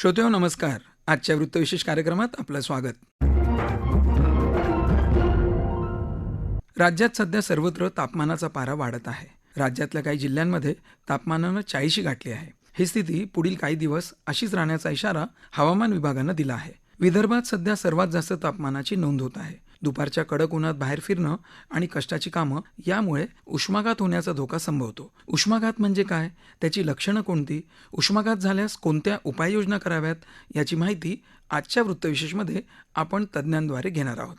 श्रोतेहो नमस्कार. आजच्या वृत्तविशेष कार्यक्रमात आपलं स्वागत. राज्यात सध्या सर्वत्र तापमानाचा पारा वाढत आहे. राज्यातल्या काही जिल्ह्यांमध्ये तापमानानं चाळीशी गाठली आहे. ही स्थिती पुढील काही दिवस अशीच राहण्याचा इशारा हवामान विभागानं दिला आहे. विदर्भात सध्या सर्वात जास्त तापमानाची नोंद होत आहे. दुपारच्या कडक उन्हात बाहेर फिरणं आणि कष्टाची कामं यामुळे उष्माघात होण्याचा धोका संभवतो. उष्माघात म्हणजे काय? त्याची लक्षणं कोणती? उष्माघात झाल्यास कोणत्या उपाययोजना कराव्यात? याची माहिती आजच्या वृत्तविशेषमध्ये आपण तज्ज्ञांद्वारे घेणार आहोत.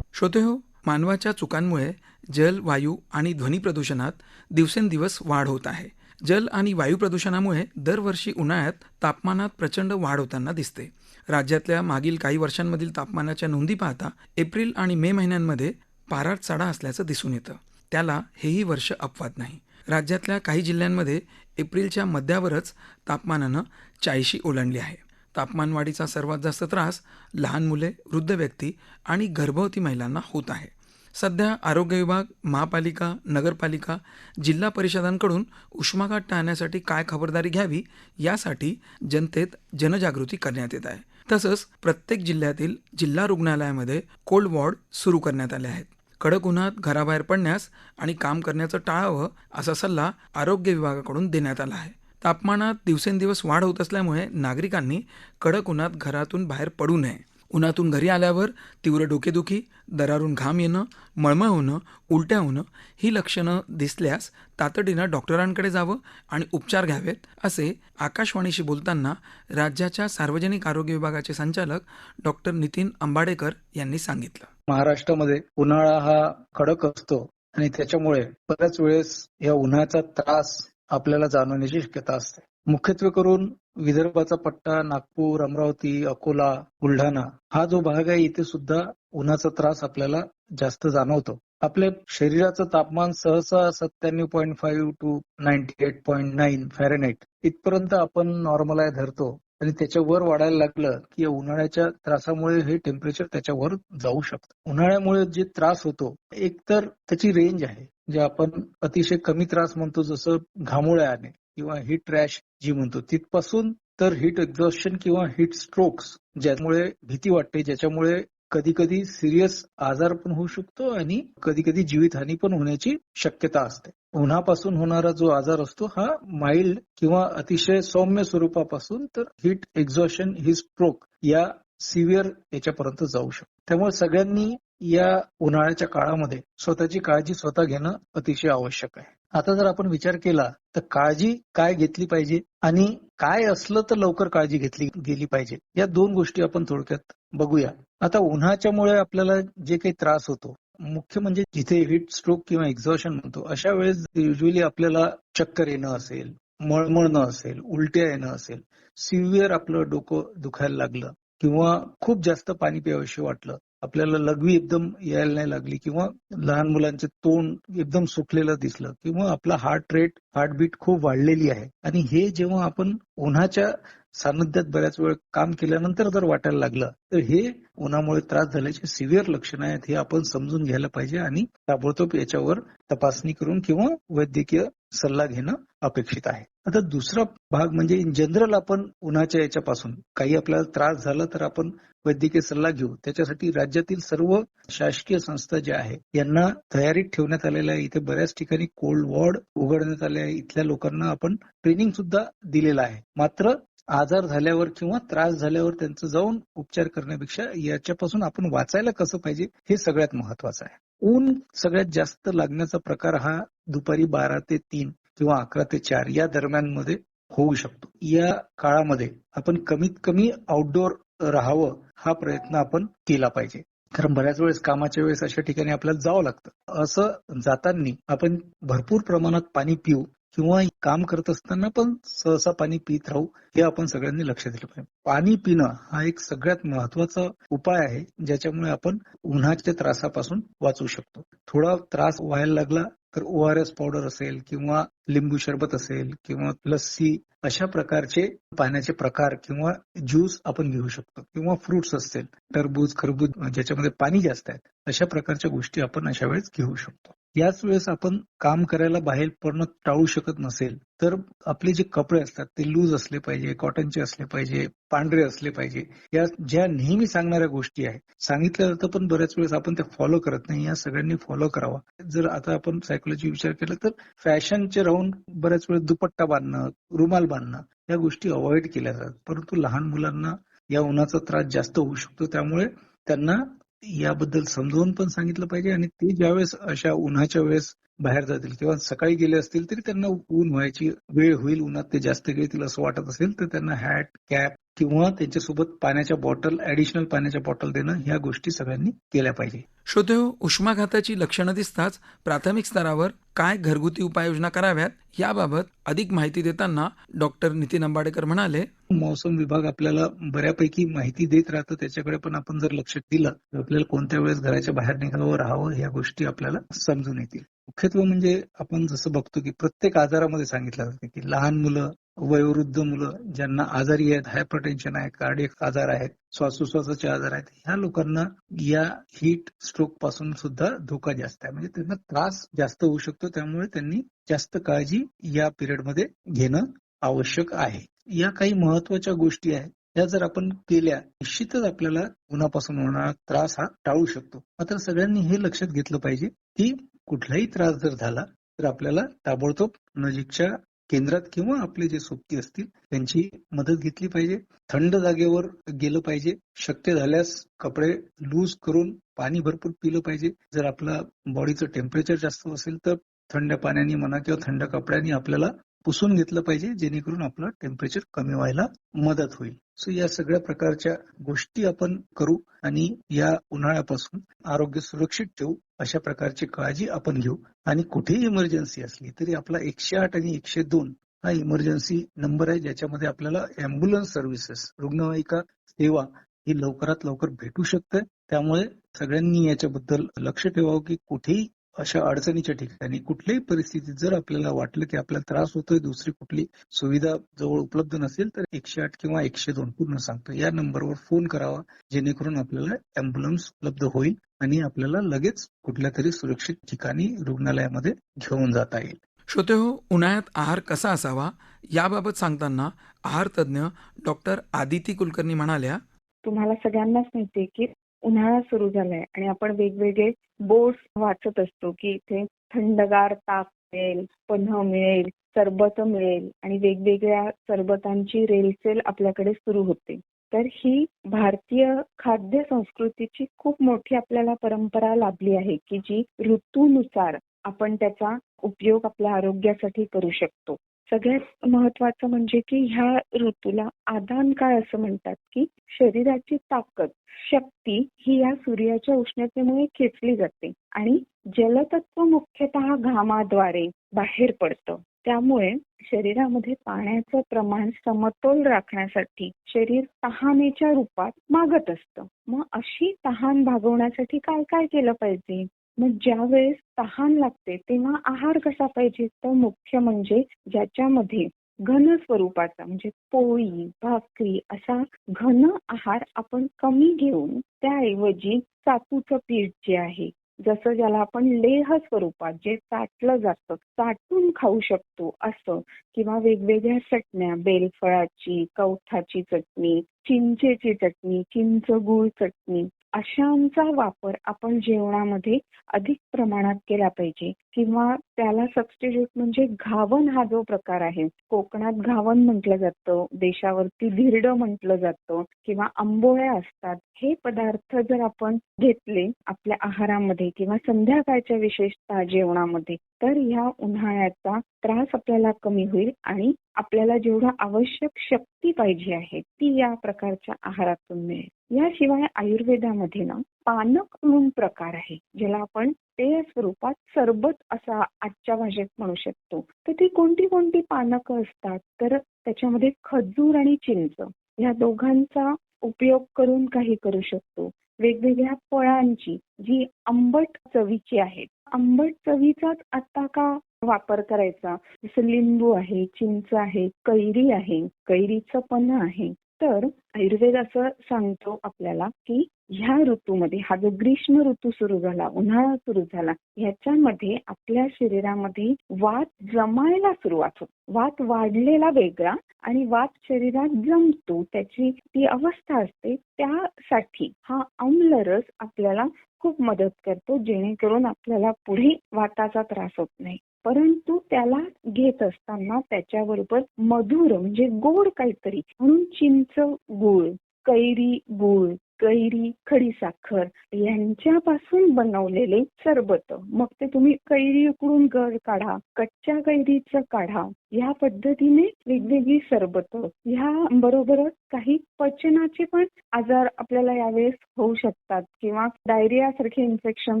श्रोते हो मानवाच्या चुकांमुळे जल वायू आणि ध्वनी प्रदूषणात दिवसेंदिवस वाढ होत आहे. जल आणि वायू प्रदूषणामुळे दरवर्षी उन्हाळ्यात तापमानात प्रचंड वाढ होताना दिसते. राज्यातल्या मागील काही वर्षांमधील तापमानाच्या नोंदी पाहता एप्रिल आणि मे महिन्यांमध्ये पारात चढा असल्याचं दिसून येतं. त्याला हेही वर्ष अपवाद नाही. राज्यातल्या काही जिल्ह्यांमध्ये एप्रिलच्या मध्यावरच तापमानानं चाळीशी ओलांडली आहे. तापमानवाढीचा सर्वात जास्त त्रास लहान मुले वृद्ध व्यक्ती आणि गर्भवती महिलांना होत आहे. सध्या आरोग्य विभाग महापालिका नगरपालिका जिल्हा परिषदांकडून उष्माघात टाळण्यासाठी काय खबरदारी घ्यावी यासाठी जनतेत जनजागृती करण्यात येत आहे. तसंच प्रत्येक जिल्ह्यातील जिल्हा रुग्णालयामध्ये कोल्ड वॉर्ड सुरू करण्यात आले आहेत. कडक उन्हात घराबाहेर पडण्यास आणि काम करण्याचं टाळावं असा सल्ला आरोग्य विभागाकडून देण्यात आला आहे. तापमानात दिवसेंदिवस वाढ होत असल्यामुळे नागरिकांनी कडक उन्हात घरातून बाहेर पडू नये. उन्हातून घरी आल्यावर तीव्र डोकेदुखी दरारून घाम येणं मळमळ होणं उलट्या होणं ही लक्षणं दिसल्यास तातडीनं डॉक्टरांकडे जावं आणि उपचार घ्यावेत असे आकाशवाणीशी बोलताना राज्याच्या सार्वजनिक आरोग्य विभागाचे संचालक डॉक्टर नितीन अंबाडेकर यांनी सांगितलं. महाराष्ट्रामध्ये उन्हाळा हा कडक असतो आणि त्याच्यामुळे बऱ्याच वेळेस या उन्हाचा त्रास आपल्याला जाणवण्याची शक्यता असते. मुख्यत्वे करून विदर्भाचा पट्टा नागपूर अमरावती अकोला बुलढाणा हा जो भाग आहे इथे सुद्धा उन्हाचा त्रास आपल्याला जास्त जाणवतो. आपल्या शरीराचं तापमान सहसा सत्त्याण्णव point five two ninety eight point nine Fahrenheit इथपर्यंत आपण नॉर्मल आहे धरतो. आणि त्याच्या वर वाढायला लागलं की उन्हाळ्याच्या त्रासामुळे हे टेम्परेचर त्याच्यावर जाऊ शकतं. उन्हाळ्यामुळे जे त्रास होतो एक तर त्याची रेंज आहे जे आपण अतिशय कमी त्रास म्हणतो जसं घामोळ्या आणे. किंवा हिट रॅश जी म्हणतो तिथपासून तर हिट एक्झॉशन किंवा हिट स्ट्रोक्स ज्यामुळे भीती वाटते ज्याच्यामुळे कधी कधी सिरियस आजार पण होऊ शकतो आणि कधी कधी जीवितहानी पण होण्याची शक्यता असते. उन्हापासून होणारा जो आजार असतो हा माइल्ड किंवा अतिशय सौम्य स्वरूपापासून तर हिट एक्झॉशन ही स्ट्रोक या सिव्हिअर याच्यापर्यंत जाऊ शकतो. त्यामुळे सगळ्यांनी या उन्हाळ्याच्या काळामध्ये स्वतःची काळजी स्वतः घेणं अतिशय आवश्यक आहे. आता जर आपण विचार केला तर काळजी काय घेतली पाहिजे आणि काय असलं तर लवकर काळजी घेतली गेली पाहिजे? या दोन गोष्टी आपण थोडक्यात बघूया. आता उन्हाच्यामुळे आपल्याला जे काही त्रास होतो मुख्य म्हणजे जिथे हिट स्ट्रोक किंवा एक्झॉशन म्हणतो अशा वेळेस युजली आपल्याला चक्कर येणं असेल मळमळणं असेल उलट्या येणं असेल सिव्हिअर आपलं डोकं दुखायला लागलं किंवा खूप जास्त पाणी प्यावंशी वाटलं आपल्याला लघवी एकदम यायला नाही लागली किंवा लहान मुलांचे तोंड एकदम सुकलेलं दिसलं किंवा आपला हार्ट रेट हार्टबीट खूप वाढलेली आहे. आणि हे जेव्हा आपण उन्हाच्या सान्निध्यात बऱ्याच वेळ काम केल्यानंतर जर वाटायला लागलं तर हे उन्हामुळे त्रास झाल्याचे सिव्हिअर लक्षणं आहेत हे आपण समजून घ्यायला पाहिजे आणि ताबडतोब याच्यावर तपासणी करून किंवा वैद्यकीय सल्ला घेणं अपेक्षित आहे. आता दुसरा भाग म्हणजे इन जनरल आपण उन्हाच्या याच्यापासून काही आपल्याला त्रास झाला तर आपण वैद्यकीय सल्ला घेऊ त्याच्यासाठी राज्यातील सर्व शासकीय संस्था ज्या आहे यांना तयारीत ठेवण्यात आलेल्या आहे. इथे बऱ्याच ठिकाणी कोल्ड वॉर्ड उघडण्यात आले आहे. इथल्या लोकांना आपण ट्रेनिंग सुद्धा दिलेलं आहे. मात्र आजार झाल्यावर किंवा त्रास झाल्यावर त्यांचं जाऊन उपचार करण्यापेक्षा याच्यापासून आपण वाचायला कसं पाहिजे हे सगळ्यात महत्वाचं आहे. ऊन सगळ्यात जास्त लागण्याचा प्रकार हा दुपारी बारा ते तीन किंवा अकरा ते चार या दरम्यानमध्ये होऊ शकतो. या काळामध्ये आपण कमीत कमी आउटडोअर राहावं हा प्रयत्न आपण केला पाहिजे. कारण बऱ्याच वेळेस कामाच्या वेळेस अशा ठिकाणी आपल्याला जावं लागतं. असं जाताना आपण भरपूर प्रमाणात पाणी पिऊ किंवा काम करत असताना पण सहसा पाणी पित राहू हे आपण सगळ्यांनी लक्ष दिलं पाहिजे. पाणी पिणं हा एक सगळ्यात महत्त्वाचा उपाय आहे ज्याच्यामुळे आपण उन्हाच्या त्रासापासून वाचू शकतो. थोडा त्रास व्हायला लागला तर ओ आर एस पावडर असेल किंवा लिंबू सरबत असेल किंवा लस्सी अशा प्रकारचे पाण्याचे प्रकार किंवा ज्यूस आपण घेऊ शकतो किंवा फ्रुट्स असतील टरबूज खरबूज ज्याच्यामध्ये पाणी जास्त आहे अशा प्रकारच्या गोष्टी आपण अशा वेळेस घेऊ शकतो. याच वेळेस आपण काम करायला बाहेर पडणं टाळू शकत नसेल तर आपले जे कपडे असतात ते लूज असले पाहिजे कॉटनचे असले पाहिजे पांढरे असले पाहिजे या ज्या नेहमी सांगणाऱ्या गोष्टी आहेत सांगितल्या जातं पण बऱ्याच वेळेस आपण त्या फॉलो करत नाही या सगळ्यांनी फॉलो करावा. जर आता आपण सायकोलॉजी विचार केला तर फॅशनचे राहून बऱ्याच वेळेस दुपट्टा बांधणं रुमाल बांधणं या गोष्टी अवॉइड केल्या जातात. परंतु लहान मुलांना या उन्हाचा त्रास जास्त होऊ शकतो त्यामुळे त्यांना याबद्दल समजावून पण सांगितलं पाहिजे आणि ते ज्यावेळेस अशा उन्हाच्या वेळेस बाहेर जातील किंवा सकाळी गेले असतील तरी त्यांना ऊन व्हायची वेळ होईल उन्हात ते जास्त गेतील असं वाटत असेल तर त्यांना हॅट कॅप किंवा त्यांच्यासोबत पाण्याच्या बॉटल ऍडिशनल पाण्याच्या बॉटल देणं ह्या गोष्टी सगळ्यांनी केल्या पाहिजे. श्रोतेहो उष्माघाताची लक्षणं दिसताच प्राथमिक स्तरावर काय घरगुती उपाययोजना कराव्यात याबाबत अधिक माहिती देताना डॉक्टर नितीन अंबाडेकर म्हणाले मौसम विभाग आपल्याला बऱ्यापैकी माहिती देत राहतं त्याच्याकडे पण आपण जर लक्ष दिलं तर आपल्याला कोणत्या वेळेस घराच्या बाहेर निघावं राहावं ह्या गोष्टी आपल्याला समजून येतील. मुख्यत्वे म्हणजे आपण जसं बघतो की प्रत्येक आजारामध्ये सांगितलं जातं की लहान मुलं वयोवृद्ध मुलं ज्यांना आजारी आहेत हायपरटेन्शन आहे कार्डियक आजार आहेत श्वासोश्वासाचे आजार आहेत ह्या लोकांना या हीट स्ट्रोकपासून सुद्धा धोका जास्त आहे. म्हणजे त्यांना त्रास जास्त होऊ शकतो त्यामुळे त्यांनी जास्त काळजी या पिरियडमध्ये घेणं आवश्यक आहे. या काही महत्त्वाच्या गोष्टी आहेत या जर आपण केल्या निश्चितच आपल्याला उन्हापासून होणारा त्रास हा टाळू शकतो. मात्र सगळ्यांनी हे लक्षात घेतलं पाहिजे की कुठलाही त्रास जर झाला तर आपल्याला ताबडतोब नजीकच्या केंद्रात किंवा आपले जे सोबती असतील त्यांची मदत घेतली पाहिजे. थंड जागेवर गेलं पाहिजे. शक्य झाल्यास कपडे लूज करून पाणी भरपूर पिलं पाहिजे. जर आपला बॉडीचं टेम्परेचर जास्त असेल तर थंड पाण्याने म्हणा किंवा थंड कपड्यांनी आपल्याला पुसून घेतलं पाहिजे जेणेकरून आपलं टेम्परेचर कमी व्हायला मदत होईल. सो या सगळ्या प्रकारच्या गोष्टी आपण करू आणि या उन्हाळ्यापासून आरोग्य सुरक्षित ठेवू अशा प्रकारची काळजी आपण घेऊ. आणि कुठेही इमर्जन्सी असली तरी आपला एकशे आठ आणि एकशे दोन हा इमर्जन्सी नंबर आहे ज्याच्यामध्ये आपल्याला अँब्युलन्स सर्व्हिसेस रुग्णवाहिका सेवा ही लवकरात लवकर भेटू शकते. त्यामुळे सगळ्यांनी याच्याबद्दल लक्ष ठेवावं की कुठेही अशा अडचणीच्या ठिकाणी कुठल्याही परिस्थितीत जर आपल्याला वाटलं की आपल्याला त्रास होतोय दुसरी कुठली सुविधा जवळ उपलब्ध नसेल तर एकशे आठ किंवा एकशे दोन पूर्ण सांगतो. या नंबरवर फोन करावा जेणेकरून आपल्याला अँब्युलन्स उपलब्ध होईल आणि आपल्याला लगेच कुठल्या तरी सुरक्षित ठिकाणी रुग्णालयामध्ये घेऊन जाता येईल. श्रोतेहो उन्हाळ्यात आहार कसा असावा? याबाबत सांगताना आहार तज्ज्ञ डॉक्टर आदिती कुलकर्णी म्हणाल्या तुम्हाला सगळ्यांनाच माहितीये की उन्हाळा सुरू झालाय आणि आपण वेगवेगळे बोर्ड वाचत असतो की इथे थंडगार ताक मिळेल पन्ह मिळेल सरबत मिळेल आणि वेगवेगळ्या सरबतांची रेलसेल आपल्याकडे सुरू होते. तर ही भारतीय खाद्य संस्कृतीची खूप मोठी आपल्याला परंपरा लाभली आहे की जी ऋतूनुसार आपण त्याचा उपयोग आपल्या आरोग्यासाठी करू शकतो. सगळ्यात महत्वाचं म्हणजे की ह्या ऋतूला आदान काळ असं म्हणतात की शरीराची ताकद शक्ती ही या सूर्याच्या उष्णतेमुळे खेचली जाते आणि जलतत्व मुख्यतः घामाद्वारे बाहेर पडतं. त्यामुळे शरीरामध्ये पाण्याचं प्रमाण समतोल राखण्यासाठी शरीर तहानेच्या रूपात मागत असतं. मग अशी तहान भागवण्यासाठी काय काय केलं पाहिजे? मग ज्या वेळेस तहान लागते तेव्हा आहार कसा पाहिजे? तर मुख्य म्हणजे ज्याच्यामध्ये घन स्वरूपाचा म्हणजे पोळी भाकरी असा घन आहार आपण कमी घेऊन त्याऐवजी सातूचं पीठ जे आहे जसं ज्याला आपण लेह स्वरूपात जे चाटलं जातं चाटून खाऊ शकतो असं किंवा वेगवेगळ्या चटण्या बेलफळाची कवठाची चटणी चिंचेची चटणी चिंच गुळ चटणी अशांचा वापर आपण जेवणामध्ये अधिक प्रमाणात केला पाहिजे. किंवा त्याला सबस्टिट्यूट म्हणजे घावन हा जो प्रकार आहे कोकणात घावन म्हटलं जातं देशावरती धिरड म्हटलं जातं किंवा आंबोळ्या असतात हे पदार्थ जर आपण घेतले आपल्या आहारामध्ये किंवा संध्याकाळच्या विशेषतः जेवणामध्ये तर ह्या उन्हाळ्याचा त्रास आपल्याला कमी होईल आणि आपल्याला जेवढा आवश्यक शक्ती पाहिजे आहे ती या प्रकारच्या आहारातून मिळेल. याशिवाय आयुर्वेदामध्ये ना पानक म्हणून प्रकार आहे ज्याला आपण पेय स्वरूपात सरबत असा आजच्या भाषेत म्हणू शकतो. तर ती कोणती कोणती पानकं असतात? तर त्याच्यामध्ये खजूर आणि चिंच या दोघांचा उपयोग करून काही करू शकतो. वेगवेगळ्या फळांची जी आंबट चवीची आहेत. आंबट चवीचाच आता का वापर करायचा. जसं लिंबू आहे चिंच आहे कैरी आहे कैरीचं पण आहे. तर आयुर्वेद असं सांगतो आपल्याला की ह्या ऋतूमध्ये हा जो ग्रीष्म ऋतू सुरू झाला उन्हाळा सुरू झाला ह्याच्यामध्ये आपल्या शरीरामध्ये वात जमायला सुरुवात होते. वात वाढलेला वेगळा आणि वात शरीरात जमतो त्याची ती अवस्था असते. त्यासाठी हा आम्लरस आपल्याला खूप मदत करतो जेणेकरून आपल्याला पुढे वाताचा त्रास होत नाही. परंतु त्याला घेत असताना त्याच्याबरोबर मधुर म्हणजे गोड काहीतरी म्हणून चिंच गुळ कैरी गुळ कैरी खडीसाखर यांच्यापासून बनवलेले सरबत. मग ते तुम्ही कैरी उकळून गळ काढा कच्च्या कैरीचं काढा. या पद्धतीने वेगवेगळी सरबत ह्या बरोबरच काही पचनाचे पण आजार आपल्याला यावेळेस होऊ शकतात किंवा डायरिया सारखे इन्फेक्शन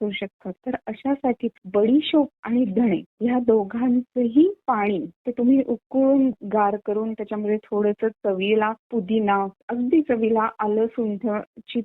होऊ शकतात. तर अशासाठी बडीशोप आणि धणे ह्या दोघांचंही पाणी ते तुम्ही उकळून गार करून त्याच्यामध्ये थोडस चवीला पुदिना अगदी चवीला आलं सुंठ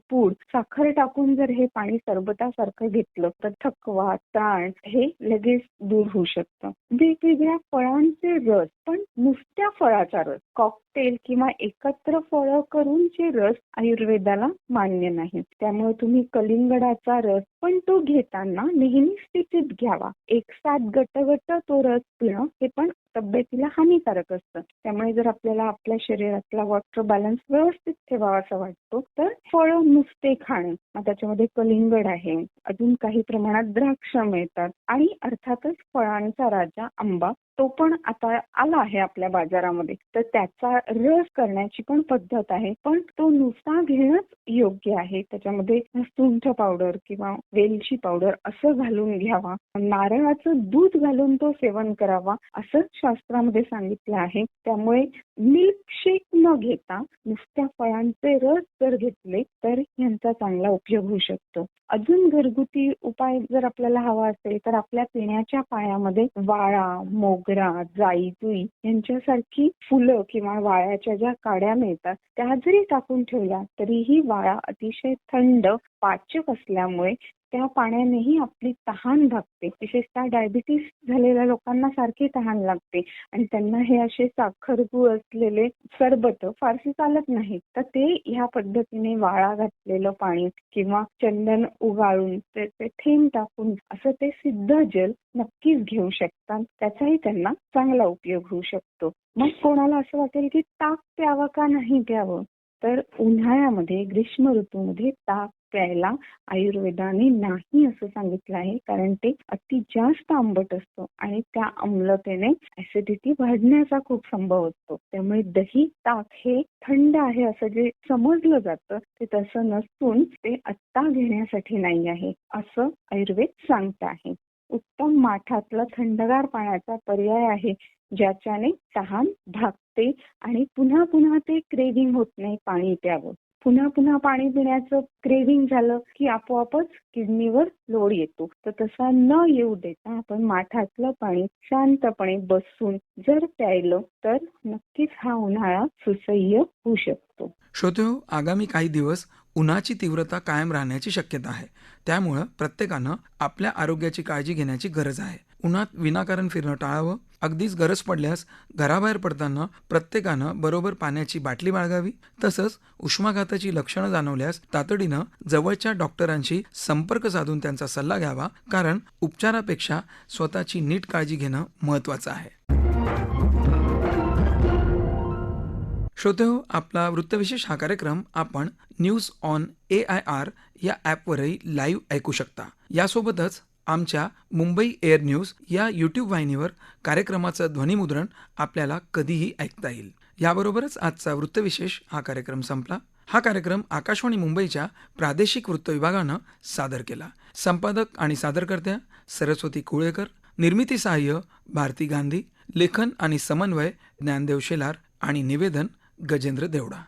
पूड साखर टाकून जर हे पाणी सरबतासारखं घेतलं तर थकवा ताण हे लगेच दूर होऊ शकतं. वेगवेगळ्या फळांचे रस पण नुसत्या फळाचा रस. कॉकटेल किंवा एकत्र फळं करून जे रस आयुर्वेदाला मान्य नाही त्यामुळे तुम्ही कलिंगडाचा रस पण तो घेताना नेहमी स्थितीत घ्यावा. एक साथ गटगट तो रस पिणं हे पण तब्येतीला हानिकारक असतं. त्यामुळे जर आपल्याला आपल्या शरीरातला वॉटर बॅलन्स व्यवस्थित ठेवावा असं वाटतो तर फळ नुसते खाणं. मग त्याच्यामध्ये कलिंगड आहे. अजून काही प्रमाणात द्राक्ष मिळतात. आणि अर्थातच फळांचा राजा आंबा तो पण आता आला आहे आपल्या बाजारामध्ये. तर त्याचा रस करण्याची पण पद्धत आहे. पण तो नुसता घेणंच योग्य आहे. त्याच्यामध्ये सुंठ पावडर किंवा वेलची पावडर असं घालून घ्यावा. नारळाचं दूध घालून तो सेवन करावा असं शास्त्रामध्ये सांगितलं आहे. त्यामुळे मिल्कशेक न घेता नुसत्या फळांचे रस जर घेतले तर यांचा चांगला उपयोग होऊ शकतो. अजून घरगुती उपाय जर आपल्याला हवा असेल तर आपल्या पिण्याच्या पाण्यामध्ये वाळा मोगरा जाई जुई यांच्यासारखी फुलं किंवा वाळ्याच्या ज्या काड्या मिळतात त्या जरी टाकून ठेवल्या तरीही वाळा अतिशय थंड पाचक असल्यामुळे त्या पाण्यानेही आपली तहान भागते. विशेषतः डायबिटीस झालेल्या लोकांना सारखी तहान लागते. आणि त्यांना हे असे साखर गुळ असलेले सरबत फारसे चालत नाही तर ते ह्या पद्धतीने वाळा घातलेलं पाणी किंवा चंदन उगाळून त्याचे थेंब टाकून असं ते सिद्ध जल नक्कीच घेऊ शकतात. त्याचाही त्यांना चांगला उपयोग होऊ शकतो. मग कोणाला असं वाटेल की ताक प्यावं का नाही प्यावं? तर उन्हाळ्यामध्ये ग्रीष्म ऋतूमध्ये ताक प्यायला आयुर्वेदाने नाही असं सांगितलं आहे. कारण ते अति जास्त आंबट असतं आणि त्या आम्लतेने ऍसिडिटी वाढण्याचा खूप संभव असतो. त्यामुळे दही ताक हे थंड आहे असं जे समजलं जातं ते तसं नसून ते आत्ता घेण्यासाठी नाही आहे असं आयुर्वेद सांगत आहे. उत्तम माठातला थंडगार पाण्याचा पर्याय आहे ज्याच्याने तहान भागते आणि पुन्हा पुन्हा ते क्रेविंग होत नाही पाणी प्यावं. पुन्हा पुन्हा पाणी पिण्याचं क्रेविंग झालं की आपोआपच किडनीवर लोड येतो. तर तसा न येऊ देता आपण माठातलं पाणी शांतपणे बसून जर प्यायलं तर नक्कीच हा उन्हाळा सुसह्य होऊ शकतो. श्रोतेहो आगामी काही दिवस उन्हाची तीव्रता कायम राहण्याची शक्यता आहे. त्यामुळं प्रत्येकानं आपल्या आरोग्याची काळजी घेण्याची गरज आहे. उन्हात विनाकारण फिरणं टाळावं. अगदीच गरज पडल्यास घराबाहेर पडताना प्रत्येकानं बरोबर पाण्याची बाटली बाळगावी. तसंच उष्माघाताची लक्षणं जाणवल्यास तातडीनं जवळच्या डॉक्टरांशी संपर्क साधून त्यांचा सल्ला घ्यावा. कारण उपचारापेक्षा स्वतःची नीट काळजी घेणं महत्त्वाचं आहे. श्रोतेहो आपला वृत्तविशेष हा कार्यक्रम आपण news on A I R या ॲपवरही लाईव्ह ऐकू शकता. यासोबतच आमच्या मुंबई एअर न्यूज या यूट्यूब वाहिनीवर कार्यक्रमाचं ध्वनिमुद्रण आपल्याला कधीही ऐकता येईल. याबरोबरच आजचा वृत्तविशेष हा कार्यक्रम संपला. हा कार्यक्रम आकाशवाणी मुंबईच्या प्रादेशिक वृत्त विभागानं सादर केला. संपादक आणि सादरकर्त्या सरस्वती कुळेकर निर्मिती सहाय्य भारती गांधी लेखन आणि समन्वय ज्ञानदेव शेलार आणि निवेदन गजेंद्र देवडा.